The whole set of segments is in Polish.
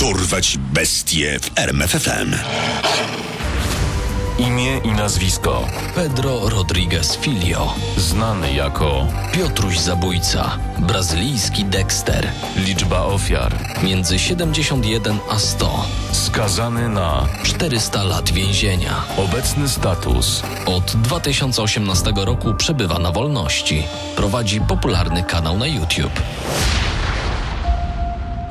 Dorwać bestie w RMFFM. Imię i nazwisko. Pedro Rodriguez Filio, Znany jako Piotruś Zabójca, brazylijski Dexter, liczba ofiar. między 71 a 100, Skazany na 400 lat więzienia. obecny status. Od 2018 roku przebywa na wolności. Prowadzi popularny kanał na YouTube.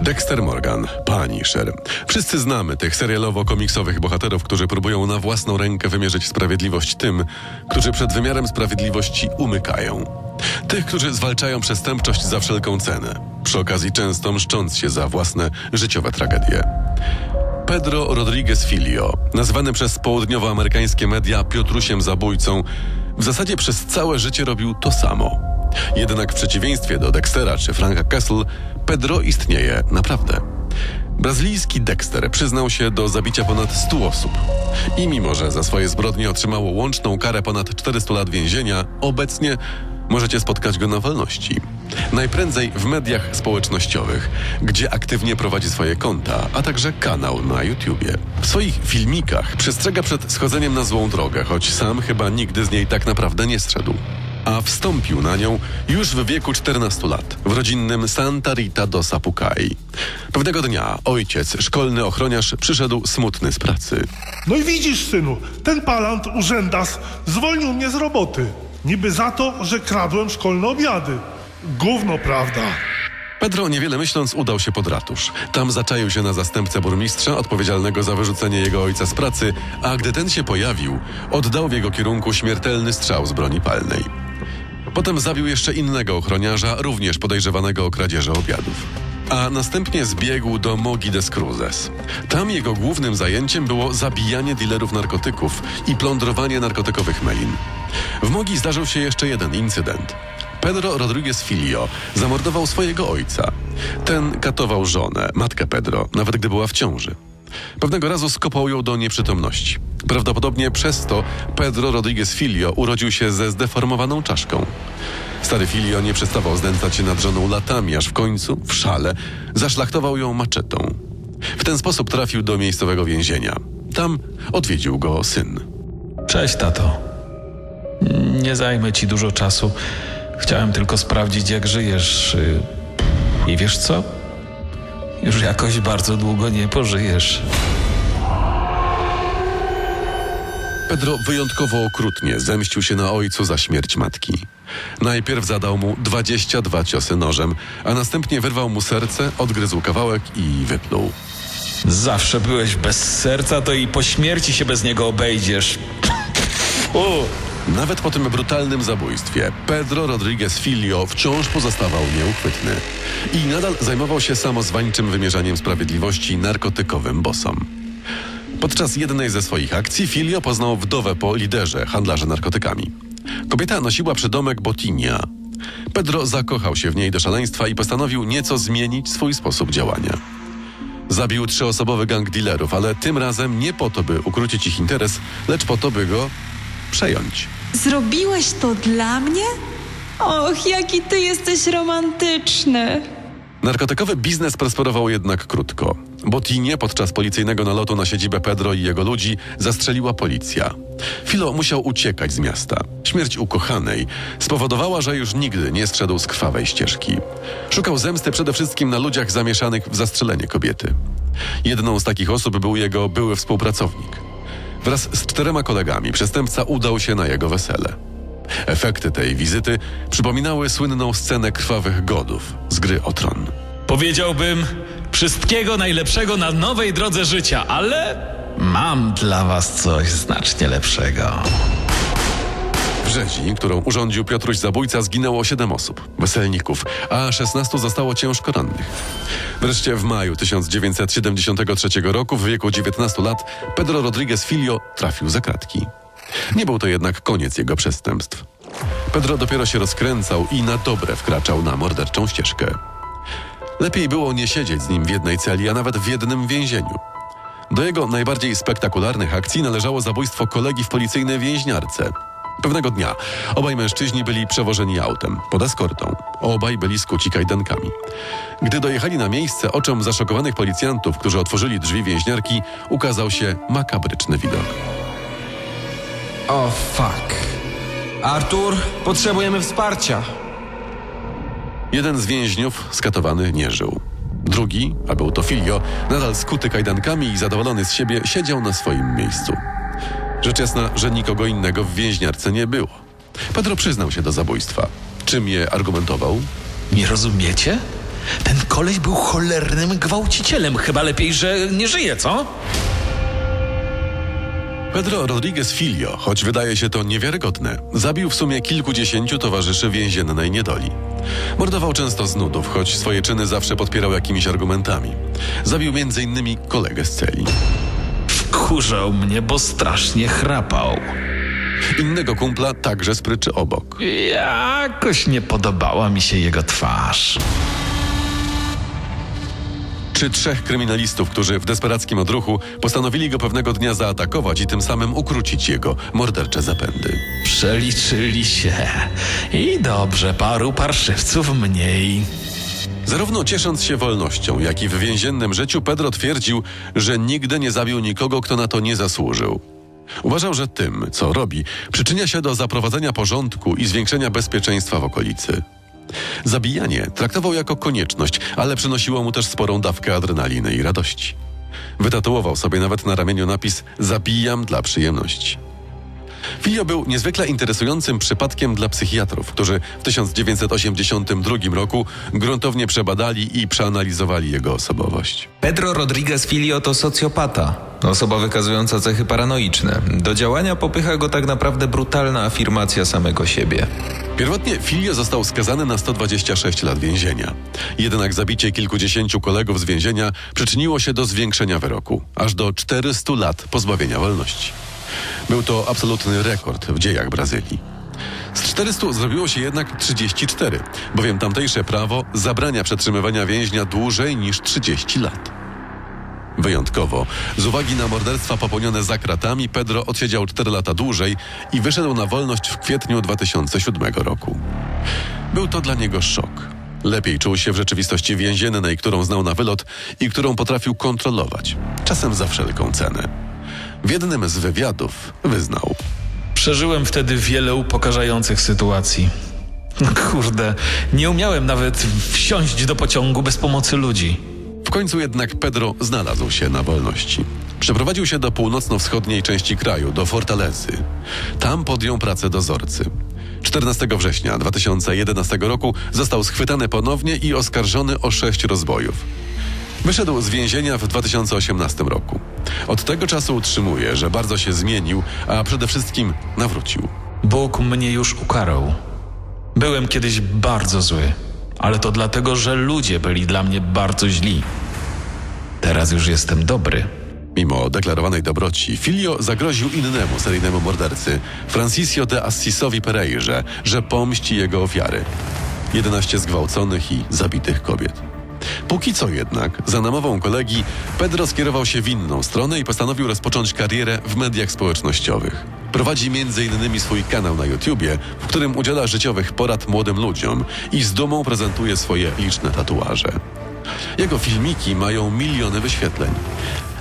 Dexter Morgan, Punisher. Wszyscy znamy tych serialowo-komiksowych bohaterów, którzy próbują na własną rękę wymierzyć sprawiedliwość tym, którzy przed wymiarem sprawiedliwości umykają. Tych, którzy zwalczają przestępczość za wszelką cenę, przy okazji często mszcząc się za własne życiowe tragedie. Pedro Rodriguez Filio, nazwany przez południowoamerykańskie media Piotrusiem Zabójcą, w zasadzie przez całe życie robił to samo. Jednak w przeciwieństwie do Dextera czy Franka Kessel, Pedro istnieje naprawdę. Brazylijski Dexter przyznał się do zabicia ponad 100 osób. I mimo, że za swoje zbrodnie otrzymało łączną karę ponad 400 lat więzienia, obecnie możecie spotkać go na wolności. Najprędzej w mediach społecznościowych, gdzie aktywnie prowadzi swoje konta, a także kanał na YouTubie. W swoich filmikach przestrzega przed schodzeniem na złą drogę, choć sam chyba nigdy z niej tak naprawdę nie zszedł. A wstąpił na nią już w wieku 14 lat, w rodzinnym Santa Rita do Sapucai. Pewnego dnia ojciec, szkolny ochroniarz, przyszedł smutny z pracy. No i widzisz, synu, ten palant urzędas zwolnił mnie z roboty. Niby za to, że kradłem szkolne obiady. Gówno, prawda? Pedro, niewiele myśląc, udał się pod ratusz. Tam zaczaił się na zastępcę burmistrza, odpowiedzialnego za wyrzucenie jego ojca z pracy, a gdy ten się pojawił, oddał w jego kierunku śmiertelny strzał z broni palnej. Potem zabił jeszcze innego ochroniarza, również podejrzewanego o kradzieży obiadów. A następnie zbiegł do Mogi des Cruzes. Tam jego głównym zajęciem było zabijanie dealerów narkotyków i plądrowanie narkotykowych melin. W Mogi zdarzył się jeszcze jeden incydent. Pedro Rodriguez Filio zamordował swojego ojca. Ten katował żonę, matkę Pedro, nawet gdy była w ciąży. Pewnego razu skopał ją do nieprzytomności. Prawdopodobnie przez to Pedro Rodriguez Filio urodził się ze zdeformowaną czaszką. Stary Filio nie przestawał znęcać się nad żoną latami, aż w końcu, w szale, zaszlachtował ją maczetą. W ten sposób trafił do miejscowego więzienia. Tam odwiedził go syn. Cześć, tato. Nie zajmę ci dużo czasu. Chciałem tylko sprawdzić, jak żyjesz. y, I wiesz co? Już jakoś bardzo długo nie pożyjesz. Pedro wyjątkowo okrutnie zemścił się na ojcu za śmierć matki. Najpierw zadał mu 22 ciosy nożem, a następnie wyrwał mu serce, odgryzł kawałek i wypluł. Zawsze byłeś bez serca, to i po śmierci się bez niego obejdziesz. U. Nawet po tym brutalnym zabójstwie Pedro Rodriguez Filio wciąż pozostawał nieuchwytny i nadal zajmował się samozwańczym wymierzaniem sprawiedliwości narkotykowym bosom. Podczas jednej ze swoich akcji Filio poznał wdowę po liderze handlarza narkotykami. Kobieta nosiła przydomek Botinia. Pedro zakochał się w niej do szaleństwa i postanowił nieco zmienić swój sposób działania. Zabił trzyosobowy gang dealerów, ale tym razem nie po to, by ukrócić ich interes, lecz po to, by go przejąć. Zrobiłeś to dla mnie? Och, jaki ty jesteś romantyczny. Narkotykowy biznes prosperował jednak krótko. Botinie podczas policyjnego nalotu na siedzibę Pedro i jego ludzi zastrzeliła policja. Filo musiał uciekać z miasta. Śmierć ukochanej spowodowała, że już nigdy nie zszedł z krwawej ścieżki. Szukał zemsty przede wszystkim na ludziach zamieszanych w zastrzelenie kobiety. Jedną z takich osób był jego były współpracownik. Wraz z czterema kolegami przestępca udał się na jego wesele. Efekty tej wizyty przypominały słynną scenę krwawych godów z gry o tron. Powiedziałbym wszystkiego najlepszego na nowej drodze życia, ale mam dla was coś znacznie lepszego. Rzezi, którą urządził Piotruś Zabójca, zginęło 7 osób, weselników, a 16 zostało ciężko rannych. Wreszcie w maju 1973 roku, w wieku 19 lat, Pedro Rodriguez Filio trafił za kratki. Nie był to jednak koniec jego przestępstw. Pedro dopiero się rozkręcał i na dobre wkraczał na morderczą ścieżkę. Lepiej było nie siedzieć z nim w jednej celi, a nawet w jednym więzieniu. Do jego najbardziej spektakularnych akcji należało zabójstwo kolegi w policyjnej więźniarce. Pewnego dnia obaj mężczyźni byli przewożeni autem pod eskortą. Obaj byli skuci kajdankami. Gdy dojechali na miejsce, oczom zaszokowanych policjantów, którzy otworzyli drzwi więźniarki, ukazał się makabryczny widok. O fuck. Artur, potrzebujemy wsparcia. Jeden z więźniów, skatowany, nie żył. Drugi, a był to Filio, nadal skuty kajdankami i zadowolony z siebie, siedział na swoim miejscu. Rzecz jasna, że nikogo innego w więźniarce nie było. Pedro przyznał się do zabójstwa. Czym je argumentował? Nie rozumiecie? Ten koleś był cholernym gwałcicielem. Chyba lepiej, że nie żyje, co? Pedro Rodriguez Filio, choć wydaje się to niewiarygodne, zabił w sumie kilkudziesięciu towarzyszy więziennej niedoli. Mordował często z nudów, choć swoje czyny zawsze podpierał jakimiś argumentami. Zabił m.in. kolegę z celi. Wkurzał mnie, bo strasznie chrapał. Innego kumpla także spryczy obok. Jakoś nie podobała mi się jego twarz. Czy trzech kryminalistów, którzy w desperackim odruchu postanowili go pewnego dnia zaatakować i tym samym ukrócić jego mordercze zapędy. Przeliczyli się. I dobrze, paru parszywców mniej. Zarówno ciesząc się wolnością, jak i w więziennym życiu, Pedro twierdził, że nigdy nie zabił nikogo, kto na to nie zasłużył. Uważał, że tym, co robi, przyczynia się do zaprowadzenia porządku i zwiększenia bezpieczeństwa w okolicy. Zabijanie traktował jako konieczność, ale przynosiło mu też sporą dawkę adrenaliny i radości. Wytatuował sobie nawet na ramieniu napis Zabijam dla przyjemności. Filio był niezwykle interesującym przypadkiem dla psychiatrów, którzy w 1982 roku gruntownie przebadali i przeanalizowali jego osobowość. Pedro Rodriguez Filio to socjopata. Osoba wykazująca cechy paranoiczne. Do działania popycha go tak naprawdę brutalna afirmacja samego siebie. Pierwotnie Filio został skazany na 126 lat więzienia. Jednak zabicie kilkudziesięciu kolegów z więzienia przyczyniło się do zwiększenia wyroku, aż do 400 lat pozbawienia wolności. Był to absolutny rekord w dziejach Brazylii. Z 400 zrobiło się jednak 34, bowiem tamtejsze prawo zabrania przetrzymywania więźnia dłużej niż 30 lat. Wyjątkowo, z uwagi na morderstwa popełnione za kratami, Pedro odsiedział 4 lata dłużej i wyszedł na wolność w kwietniu 2007 roku. Był to dla niego szok. Lepiej czuł się w rzeczywistości więziennej, którą znał na wylot i którą potrafił kontrolować, czasem za wszelką cenę. W jednym z wywiadów wyznał: Przeżyłem wtedy wiele upokarzających sytuacji. Kurde, nie umiałem nawet wsiąść do pociągu bez pomocy ludzi. W końcu jednak Pedro znalazł się na wolności. Przeprowadził się do północno-wschodniej części kraju, do Fortalezy. Tam podjął pracę dozorcy. 14 września 2011 roku został schwytany ponownie i oskarżony o sześć rozbojów. Wyszedł z więzienia w 2018 roku. Od tego czasu utrzymuje, że bardzo się zmienił, a przede wszystkim nawrócił. Bóg mnie już ukarał. Byłem kiedyś bardzo zły, ale to dlatego, że ludzie byli dla mnie bardzo źli. Teraz już jestem dobry. Mimo deklarowanej dobroci, Filio zagroził innemu seryjnemu mordercy, Francisco de Assisowi Pereirze, że pomści jego ofiary. 11 zgwałconych i zabitych kobiet. Póki co jednak, za namową kolegi, Pedro skierował się w inną stronę i postanowił rozpocząć karierę w mediach społecznościowych. Prowadzi m.in. swój kanał na YouTubie, w którym udziela życiowych porad młodym ludziom i z dumą prezentuje swoje liczne tatuaże. Jego filmiki mają miliony wyświetleń.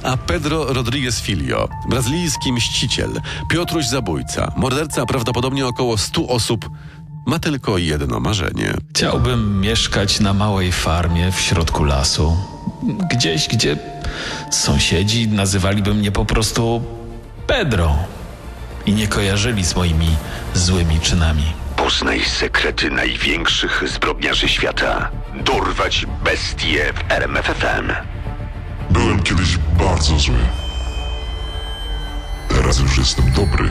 A Pedro Rodriguez Filio, brazylijski mściciel, Piotruś zabójca, morderca prawdopodobnie około 100 osób, ma tylko jedno marzenie. Chciałbym mieszkać na małej farmie w środku lasu. Gdzieś, gdzie sąsiedzi nazywaliby mnie po prostu Pedro i nie kojarzyli z moimi złymi czynami. Poznaj sekrety największych zbrodniarzy świata. Dorwać bestie w RMFFM. Byłem kiedyś bardzo zły. Teraz już jestem dobry.